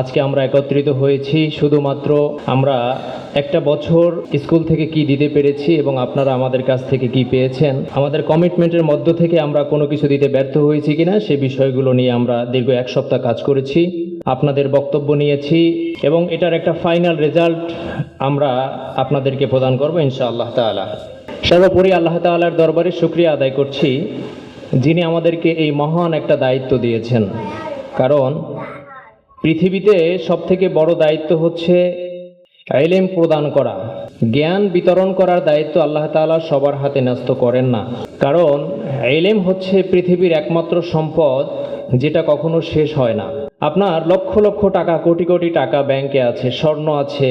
আজকে আমরা একত্রিত হয়েছি, শুধুমাত্র আমরা একটা বছর স্কুল থেকে কি দিতে পেরেছি এবং আপনারা আমাদের কাছ থেকে কি পেয়েছেন। আমাদের কমিটমেন্টের মধ্য থেকে আমরা কোনো কিছু দিতে ব্যর্থ হয়েছি কিনা, সে বিষয়গুলো নিয়ে আমরা দীর্ঘ এক সপ্তাহ কাজ করেছি, আপনাদের বক্তব্য নিয়েছি এবং এটার একটা ফাইনাল রেজাল্ট আমরা আপনাদেরকে প্রদান করব ইনশাআল্লাহ তাআলা। সর্বোপরি আল্লাহ তাআলার দরবারে শুক্রিয়া আদায় করছি যিনি আমাদেরকে এই মহান একটা দায়িত্ব দিয়েছেন। কারণ পৃথিবীতে সবথেকে বড় দায়িত্ব হচ্ছে এলেম প্রদান করা। জ্ঞান বিতরণ করার দায়িত্ব আল্লাহ তাআলা সবার হাতে ন্যস্ত করেন না। কারণ এলেম হচ্ছে পৃথিবীর একমাত্র সম্পদ যেটা কখনো শেষ হয় না। আপনার লক্ষ লক্ষ টাকা, কোটি কোটি টাকা ব্যাংকে আছে, স্বর্ণ আছে,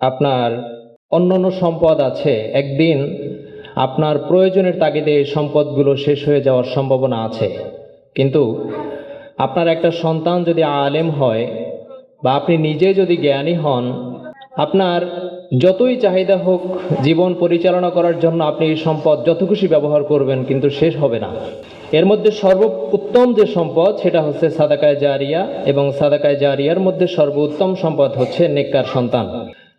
আপনার অন্যান্য সম্পদ আছে। একদিন আপনার প্রয়োজনের তাগিদে এই সম্পদগুলো শেষ হয়ে যাওয়ার সম্ভাবনা আছে। কিন্তু আপনার একটা সন্তান যদি আলেম হয় বা আপনি নিজে যদি জ্ঞানী হন, আপনার যতই চাহিদা হোক জীবন পরিচালনা করার জন্য আপনি এই সম্পদ যত খুশি ব্যবহার করবেন কিন্তু শেষ হবে না। এর মধ্যে সর্বোত্তম যে সম্পদ সেটা হচ্ছে সাদাকায় জারিয়া এবং সাদাকায় জারিয়ার মধ্যে সর্বোত্তম সম্পদ হচ্ছে নেককার সন্তান।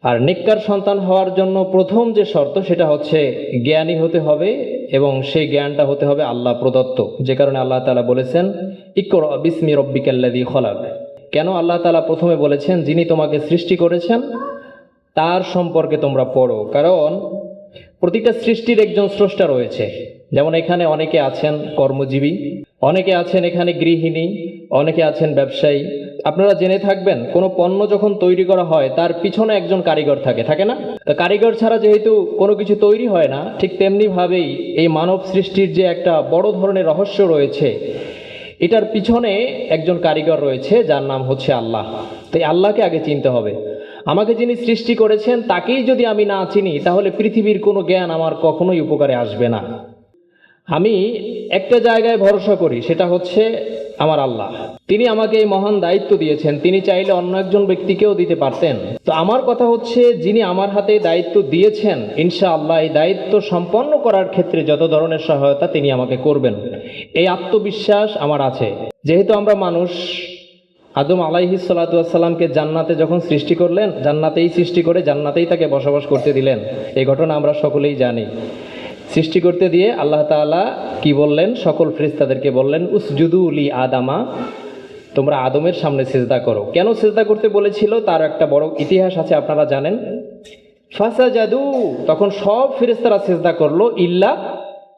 আর নিকার সন্তান হওয়ার জন্য প্রথম যে শর্ত সেটা হচ্ছে জ্ঞানী হতে হবে এবং সেই জ্ঞানটা হতে হবে আল্লাহ প্রদত্ত। যে কারণে আল্লাহ তালা বলেছেন, ইকর বিসমি রব্বিকাল্লাদি খলাক। কেন আল্লাহ তালা প্রথমে বলেছেন, যিনি তোমাকে সৃষ্টি করেছেন, তার সম্পর্কে তোমরা পড়ো। কারণ প্রতিটা সৃষ্টির একজন স্রষ্টা রয়েছে। যেমন এখানে অনেকে আছেন কর্মজীবী, অনেকে আছেন এখানে গৃহিণী, অনেকে আছেন ব্যবসায়ী আপনারা জেনে থাকবেন, কোনো পণ্য যখন তৈরি করা হয়, তার পিছনে একজন কারিগর থাকে থাকে না? কারিগর ছাড়া যেহেতু কোনো কিছু তৈরি হয় না, ঠিক তেমনিভাবেই এই মানব সৃষ্টির যে একটা বড় ধরনের রহস্য রয়েছে, এটার পিছনে একজন কারিগর রয়েছে, যার নাম হচ্ছে আল্লাহ। তাই আল্লাহকে আগে চিনতে হবে। আমাকে যিনি সৃষ্টি করেছেন, তাকেই যদি আমি না চিনি, তাহলে পৃথিবীর কোনো জ্ঞান আমার কখনোই উপকারে আসবে না। আমি একটা জায়গায় ভরসা করি, সেটা হচ্ছে আমার আল্লাহ। তিনি আমাকে এই মহান দায়িত্ব দিয়েছেন, তিনি চাইলে অন্য একজন ব্যক্তিকেও দিতে পারতেন। তো আমার কথা হচ্ছে, যিনি আমার হাতে দায়িত্ব দিয়েছেন ইনশা আল্লাহ এই দায়িত্ব সম্পন্ন করার ক্ষেত্রে যত ধরনের সহায়তা তিনি আমাকে করবেন, এই আত্মবিশ্বাস আমার আছে। যেহেতু আমরা মানুষ, আদম আলাইহি সাল্লাতামকে জান্নাতে যখন সৃষ্টি করলেন, জান্নাতেই সৃষ্টি করে জান্নাতেই তাকে বসবাস করতে দিলেন। এই ঘটনা আমরা সকলেই জানি। সৃষ্টি করতে দিয়ে আল্লাহ তাআলা কি বললেন? সকল ফেরেশতাদেরকে বললেন, উসজুদু লি আদামা, তোমরা আদমের সামনে সেজদা করো। কেন সেজদা করতে বলেছিল? তার একটা বড় ইতিহাস আছে, আপনারা জানেন। ফাসা জাদু তখন সব ফেরেশতারা সেজদা করল, ইল্লা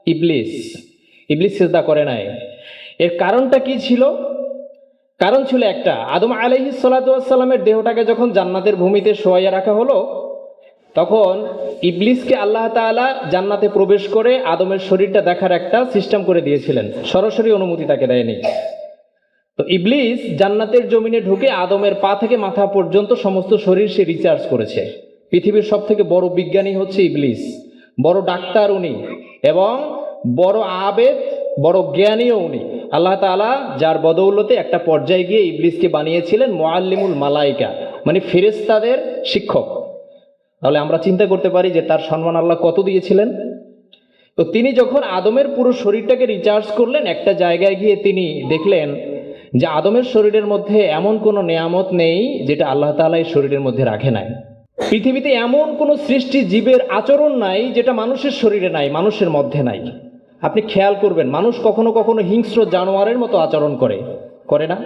ইবলিস। ইবলিস সেজদা করে নাই। এর কারণটা কি ছিল? কারণ ছিল একটা, আদম আলাইহি সাল্লামের দেহটাকে যখন জান্নাতের ভূমিতে শোয়াইয়া রাখা হলো তখন ইবলিসকে আল্লাহ তাআলা জান্নাতে প্রবেশ করে আদমের শরীরটা দেখার একটা সিস্টেম করে দিয়েছিলেন। সরাসরি অনুমতি তাকে দেয়নি। তো ইবলিস জান্নাতের জমিনে ঢুকে আদমের পা থেকে মাথা পর্যন্ত সমস্ত শরীর সে রিচার্জ করেছে। পৃথিবীর সব থেকে বড় বিজ্ঞানী হচ্ছে ইবলিস। বড় ডাক্তার উনি এবং বড় আবেদ, বড় জ্ঞানীও উনি। আল্লাহ তাআলা যার বদৌলতে একটা পর্যায়ে গিয়ে ইবলিসকে বানিয়েছিলেন মোয়াল্লিমুল মালাইকা মানে ফেরেস্তাদের শিক্ষক। তাহলে আমরা চিন্তা করতে পারি যে তার সম্মান আল্লাহ কত দিয়েছিলেন? তো তিনি যখন আদমের পুরো শরীরটাকে রিচার্জ করলেন, একটা জায়গায় গিয়ে তিনি দেখলেন যে আদমের শরীরের মধ্যে এমন কোনো নেয়ামত নেই যেটা আল্লাহ তাআলা এই শরীরের মধ্যে রাখে নাই। পৃথিবীতে এমন কোনো সৃষ্টি জীবের আচরণ নাই যেটা মানুষের শরীরে নাই, মানুষের মধ্যে নাই। আপনি খেয়াল করবেন, মানুষ কখনো কখনো হিংস্র জানোয়ারের মতো আচরণ করে করে না?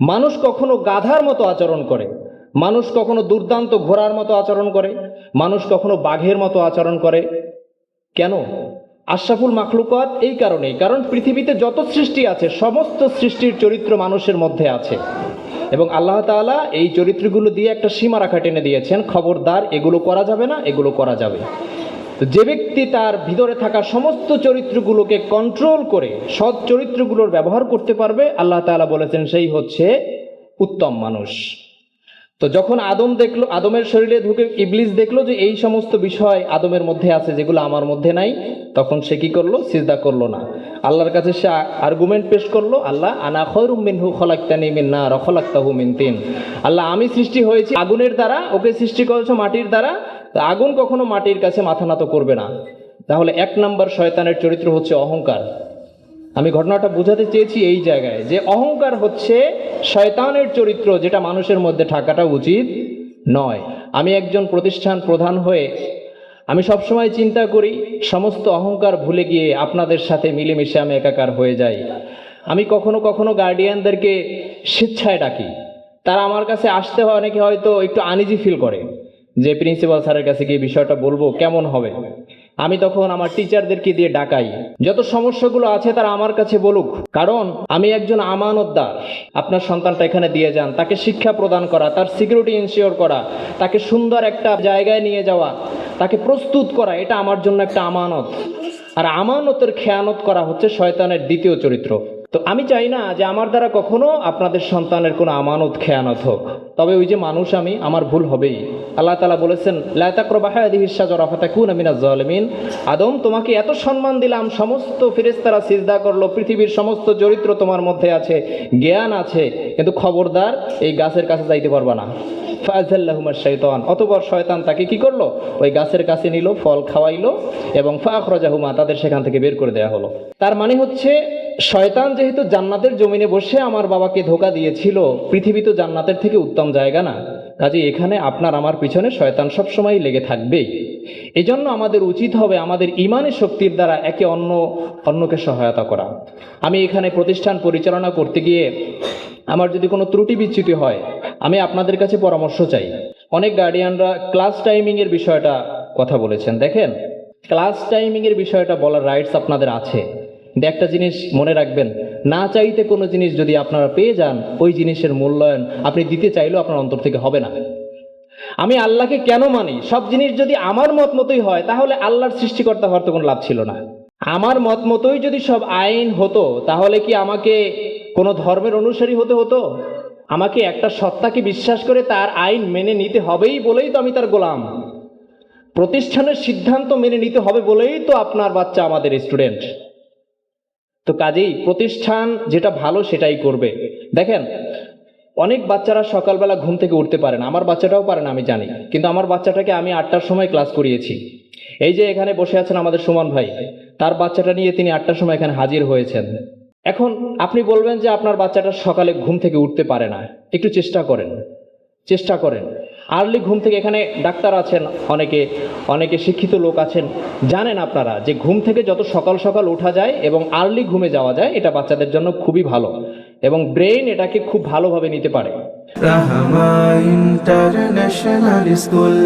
মানুষ কখনো গাধার মতো আচরণ করে। মানুষ কখনো দুর্দান্ত ঘোড়ার মতো আচরণ করে, মানুষ কখনো বাঘের মতো আচরণ করে। কেন? আশরাফুল মাখলুকাত এই কারণেই, কারণ পৃথিবীতে যত সৃষ্টি আছে, সমস্ত সৃষ্টির চরিত্র মানুষের মধ্যে আছে। এবং আল্লাহ তাআলা এই চরিত্রগুলো দিয়ে একটা সীমারেখা টেনে দিয়েছেন, খবরদার, এগুলো করা যাবে না, এগুলো করা যাবে। তো যে ব্যক্তি তার ভিতরে থাকা সমস্ত চরিত্রগুলোকে কন্ট্রোল করে, সৎ চরিত্রগুলোর ব্যবহার করতে পারবে, আল্লাহ তাআলা বলেছেন, সেই হচ্ছে উত্তম মানুষ। তো যখন আদম দেখল, আদমের শরীরে ঢুকে ইবলিস দেখল যে এই সমস্ত বিষয় আদমের মধ্যে আছে, যেগুলো আমার মধ্যে নাই, তখন সে কি করল? সিজদা করল না। আল্লাহর কাছে সে আর্গুমেন্ট পেশ করল, আল্লাহ, আনা খয়রুম মিনহু খলাক্তানি মিন নার, খলাক্তাহু মিন তিন। আল্লাহ, আমি সৃষ্টি হয়েছি আগুনের দ্বারা, ওকে সৃষ্টি করেছ মাটির দ্বারা আগুন কখনো মাটির কাছে মাথা নত করবে না। তাহলে এক নম্বর শয়তানের চরিত্র হচ্ছে অহংকার। আমি ঘটনাটা বোঝাতে চেয়েছি এই জায়গায় যে অহংকার হচ্ছে শয়তানের চরিত্র যেটা মানুষের মধ্যে থাকাটা উচিত নয়। আমি একজন প্রতিষ্ঠান প্রধান হয়ে আমি সবসময় চিন্তা করি, সমস্ত অহংকার ভুলে গিয়ে আপনাদের সাথে মিলেমিশে আমি একাকার হয়ে যাই। আমি কখনো কখনো গার্ডিয়ানদেরকে স্বেচ্ছায় ডাকি। তারা আমার কাছে আসতে হয়, অনেকে হয়তো একটু আনিজি ফিল করে যে প্রিন্সিপাল স্যারের কাছে গিয়ে বিষয়টা বলব, কেমন হবে? আমি তখন আমার টিচারদেরকে দিয়ে ডাকাই। যত সমস্যাগুলো আছে তারা আমার কাছে বলুক। কারণ আমি একজন আমানতদার। আপনার সন্তানটা এখানে দিয়ে যান। তাকে শিক্ষা প্রদান করা, তার সিকিউরিটি ইনশিওর করা, তাকে সুন্দর একটা জায়গায় নিয়ে যাওয়া, তাকে প্রস্তুত করা, এটা আমার জন্য একটা আমানত। আর আমানতের খেয়ানত করা হচ্ছে শয়তানের দ্বিতীয় চরিত্র। তো আমি চাই না যে আমার দ্বারা কখনো আপনাদের সন্তানের কোনো আমানত, খেয়ানত হোক। তবে ওই যে মানুষ আমি, আমার ভুল হবেই। আল্লাহ তালা বলেছেন লাতাকরবাহিসাজমিন আদম, তোমাকে এত সম্মান দিলাম, সমস্ত ফিরেস্তারা সিজদা করল, পৃথিবীর সমস্ত চরিত্র তোমার মধ্যে আছে, জ্ঞান আছে, কিন্তু খবরদার এই গাছের কাছে যাইতে পারবা না। ফাজাল্লাহুমার শৈতান অতপর শয়তান তাকে কি করল? ওই গাছের কাছে নিল, ফল খাওয়াইলো এবং ফাখরজাহুমা তাদের সেখান থেকে বের করে দেওয়া হলো। তার মানে হচ্ছে শয়তান যেহেতু জান্নাতের জমিনে বসে আমার বাবাকে ধোকা দিয়েছিল, পৃথিবী তো জান্নাতের থেকে উত্তম জায়গা না। কাজে এখানে আপনার আমার পিছনে শয়তান সবসময় লেগে থাকবেই। এজন্য আমাদের উচিত হবে আমাদের ইমানের শক্তির দ্বারা একে অন্য, অন্যকে সহায়তা করা। আমি এখানে প্রতিষ্ঠান পরিচালনা করতে গিয়ে আমার যদি কোনো ত্রুটি বিচ্যুতি হয়, আমি আপনাদের কাছে পরামর্শ চাই। অনেক গার্ডিয়ানরা ক্লাস টাইমিংয়ের বিষয়টা কথা বলেছেন। দেখেন ক্লাস টাইমিংয়ের বিষয়টা বলার রাইটস আপনাদের আছে। কিন্তু একটা জিনিস মনে রাখবেন, না চাইতে কোনো জিনিস যদি আপনারা পেয়ে যান, ওই জিনিসের মূল্যায়ন আপনি দিতে চাইলেও আপনার অন্তর থেকে হবে না। আমি আল্লাহকে কেন মানি? সব জিনিস যদি আমার মত মতোই হয়, তাহলে আল্লাহর সৃষ্টিকর্তা হওয়ার তো কোনো লাভ ছিল না। আমার মত মতোই যদি সব আইন হতো, তাহলে কি আমাকে কোনো ধর্মের অনুসারী হতে হতো? আমাকে একটা সত্তাকে বিশ্বাস করে তার আইন মেনে নিতে হবেই বলেই তো আমি তার গোলাম। প্রতিষ্ঠানের সিদ্ধান্ত মেনে নিতে হবে বলেই তো আপনার বাচ্চা আমাদের স্টুডেন্ট। তো কাজেই প্রতিষ্ঠান যেটা ভালো সেটাই করবে। দেখেন, অনেক বাচ্চারা সকালবেলা ঘুম থেকে উঠতে পারে না। আমার বাচ্চাটাও পারে না, আমি জানি। কিন্তু আমার বাচ্চাটাকে আমি আটটার সময় ক্লাস করিয়েছি। এই যে এখানে বসে আছেন আমাদের সুমন ভাই, তার বাচ্চাটা নিয়ে তিনি আটটার সময় এখানে হাজির হয়েছেন। এখন আপনি বলবেন যে আপনার বাচ্চাটা সকালে ঘুম থেকে উঠতে পারে না। একটু চেষ্টা করেন। চেষ্টা করেন। আর্লি ঘুম থেকে এখানে ডাক্তার আছেন, অনেকে অনেকে শিক্ষিত লোক আছেন। জানেন আপনারা যে ঘুম থেকে যত সকাল সকাল ওঠা যায় এবং আর্লি ঘুমে যাওয়া যায়, এটা বাচ্চাদের জন্য খুবই ভালো এবং ব্রেইন এটাকে খুব ভালোভাবে নিতে পারে। International School